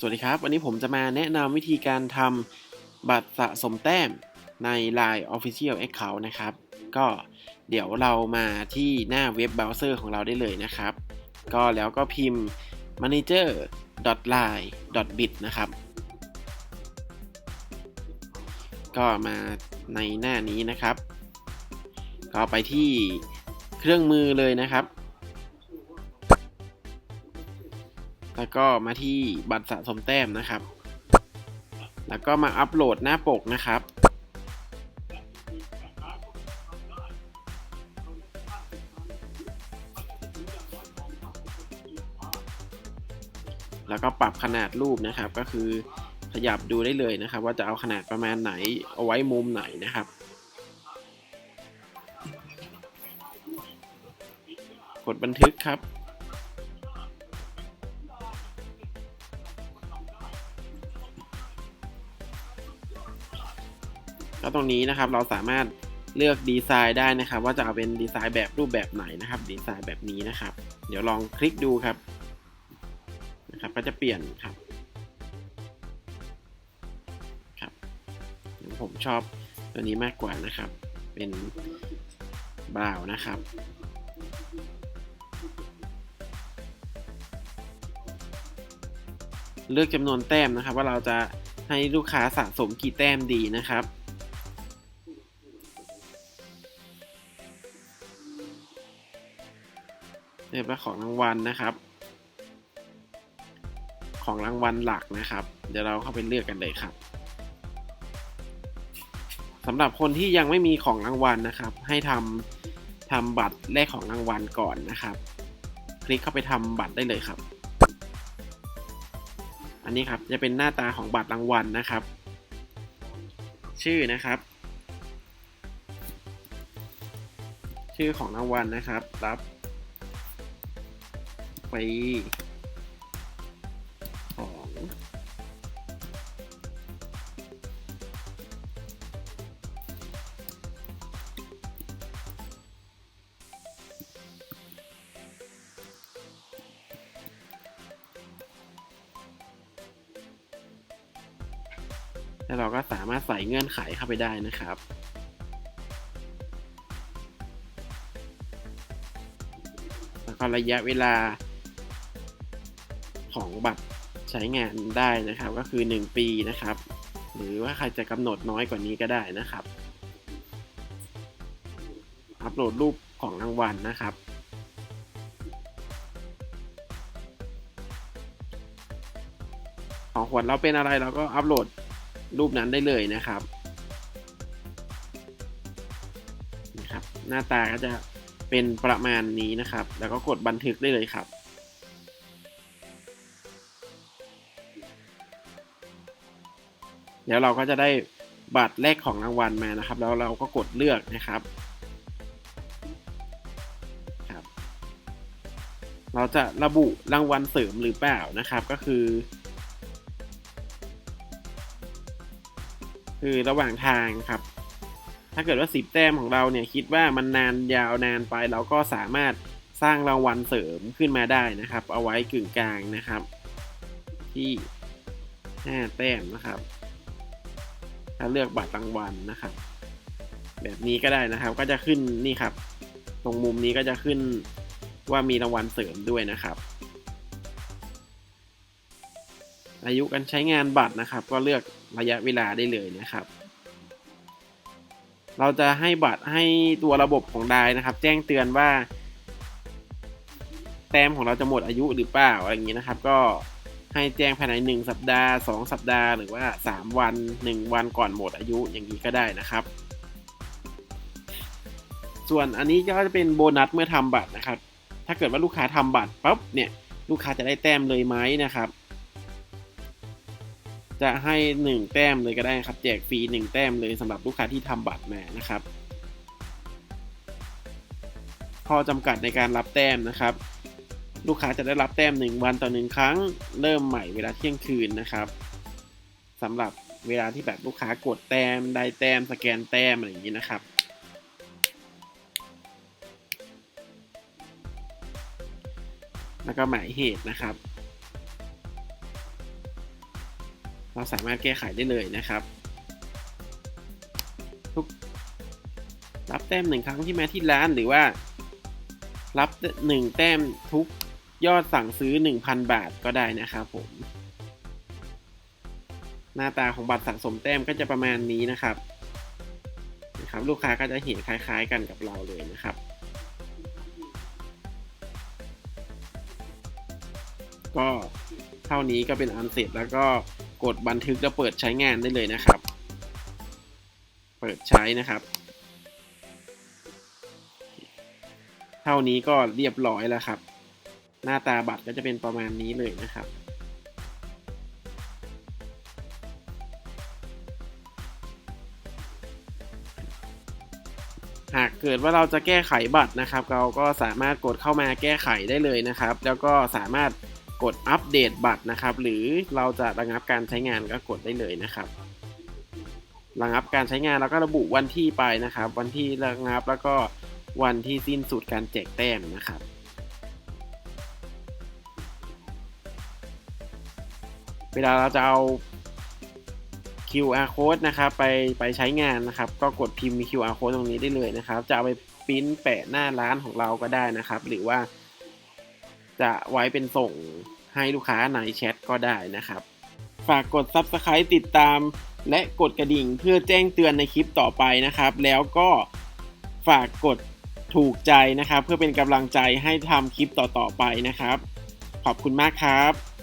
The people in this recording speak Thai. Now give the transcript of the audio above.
สวัสดีครับ วันนี้ผมจะมาแนะนำวิธีการทำบัตรสะสมแต้มใน Line Official Account นะครับ ก็เดี๋ยวเรามาที่หน้าเว็บเบราว์เซอร์ของเราได้เลยนะครับ ก็แล้วก็พิมพ์ manager.line.bit นะครับ ก็มาในหน้านี้นะครับ ก็ไปที่เครื่องมือเลยนะครับ แล้วก็มาที่บัตรสะสมแต้มนะครับ แล้วก็มาอัปโหลดหน้าปกนะครับ แล้วก็ปรับขนาดรูปนะครับ ก็คือขยับดูได้เลยนะครับ ว่าจะเอาขนาดประมาณไหน เอาไว้มุมไหนนะครับกดบันทึกครับ ก็ตรงนี้นะครับเราสามารถเลือกดีไซน์ได้นะครับ ว่าจะเอาเป็นดีไซน์แบบรูปแบบไหนนะครับ ดีไซน์แบบนี้นะครับ เดี๋ยวลองคลิกดูครับนะครับ ก็จะเปลี่ยนครับครับผมชอบตัวนี้มากกว่านะครับ เป็นบราวน์นะครับเลือกจำนวนแต้มนะครับ ว่าเราจะให้ลูกค้าสะสมกี่แต้มดีนะครับ รียกว่าของรางวัลนะครับ ของรางวัลหลักนะครับ เดี๋ยวเราเข้าไปเลือกกันเลยครับสำหรับคนที่ยังไม่มีของรางวัลนะครับ ให้ทำทำบัตรแลกของรางวัลก่อนนะครับ คลิกเข้าไปทำบัตรได้เลยครับ อันนี้ครับจะเป็นหน้าตาของบัตรรางวัลนะครับ ชื่อนะครับ ชื่อของรางวัลนะครับ รับ ไปของแล้วเราก็สามารถใส่เงื่อนไขเข้าไปได้นะครับแล้วก็ระยะเวลา ใช้งานได้นะครับก็คือ 1 ปีนะครับ หรือว่าใครจะกำหนดน้อยกว่านี้ก็ได้นะครับ อัปโหลดรูปของรางวัลนะครับ ของขวัญเราเป็นอะไรเราก็อัปโหลดรูปนั้นได้เลยนะครับนะครับ หน้าตาก็จะเป็นประมาณนี้นะครับ แล้วก็กดบันทึกได้เลยครับ เดี๋ยวเราก็จะได้บัตรแรกของรางวัลมานะครับ แล้วเราก็กดเลือกนะครับครับ เราจะระบุรางวัลเสริมหรือเปล่านะครับก็คือ คือระหว่างทางครับ ถ้าเกิดว่าสิบแต้มของเราเนี่ยคิดว่ามันนานยาวนานไปเราก็สามารถสร้างรางวัลเสริมขึ้นมาได้นะครับ เอาไว้กึ่งกลางนะครับ ที่5แต้มนะครับ ถ้าเลือกบัตรรางวัลนะครับ แบบนี้ก็ได้นะครับ ก็จะขึ้นนี่ครับ ตรงมุมนี้ก็จะขึ้นว่ามีรางวัลเสริมด้วยนะครับ อายุการใช้งานบัตรนะครับ ก็เลือกระยะเวลาได้เลยนะครับ เราจะให้บัตรให้ตัวระบบของไดนะครับ แจ้งเตือนว่า แต้มของเราจะหมดอายุหรือเปล่าอะไรอย่างนี้นะครับ ก็ ให้แจ้งภายใน 1 สัปดาห์ 2 สัปดาห์ หรือว่า 3 วัน 1 วันก่อนหมดอายุอย่างนี้ก็ได้นะครับ ส่วนอันนี้ก็จะเป็นโบนัสเมื่อทำบัตรนะครับ ถ้าเกิดว่าลูกค้าทำบัตรปั๊บเนี่ยลูกค้าจะได้แต้มเลยไหมนะครับ จะให้ 1 แต้มเลยก็ได้ครับแจกฟรี1 แต้มเลยสำหรับลูกค้าที่ทำบัตรมานะครับข้อจำกัดในการรับแต้มนะครับ ลูกค้าจะได้รับแต้ม 1 วันต่อ 1 ครั้ง เริ่มใหม่เวลาเที่ยงคืนนะครับสำหรับเวลาที่แบบลูกค้ากดแต้มได้แต้มสแกนแต้มอะไรอย่างนี้นะครับ แล้วก็หมายเหตุนะครับ เราสามารถแก้ไขได้เลยนะครับ ทุกรับแต้มหนึ่งครั้งที่มาที่ร้านหรือว่ารับหนึ่งแต้มทุก ยอดสั่งซื้อ 1,000 บาทก็ได้นะครับผม หน้าตาของบัตรสะสมแต้มก็จะประมาณนี้นะครับนะครับ ลูกค้าก็จะเห็นคล้าย ๆ กันกับเราเลยนะครับ ก็เท่านี้ก็เป็นอันเสร็จแล้วก็กดบันทึกแล้วเปิดใช้งานได้เลยนะครับ เปิดใช้นะครับ เท่านี้ก็เรียบร้อยแล้วครับ หน้าตาบัตรก็จะเป็นประมาณนี้เลยนะครับหากเกิดว่าเราจะแก้ไขบัตรนะครับ เราก็สามารถกดเข้ามาแก้ไขได้เลยนะครับ แล้วก็สามารถกดอัปเดตบัตรนะครับ หรือเราจะระงับการใช้งานก็กดได้เลยนะครับระงับการใช้งานแล้วก็ระบุวันที่ไปนะครับ วันที่ระงับแล้วก็วันที่สิ้นสุดการแจกแต้มนะครับ เวลาเราจะเอา QR code นะครับไปไปใช้งานนะครับ ก็กดพิมพ์ QR code ตรงนี้ได้เลยนะครับ จะเอาไปปริ้นแปะหน้าร้านของเราก็ได้นะครับ หรือว่า จะไว้เป็นส่งให้ลูกค้าในแชทก็ได้นะครับ ฝากกด Subscribe ติดตาม และกดกระดิ่งเพื่อแจ้งเตือนในคลิปต่อไปนะครับ แล้วก็ฝากกดถูกใจนะครับ เพื่อเป็นกำลังใจให้ทำคลิปต่อๆไปนะครับ ขอบคุณมากครับ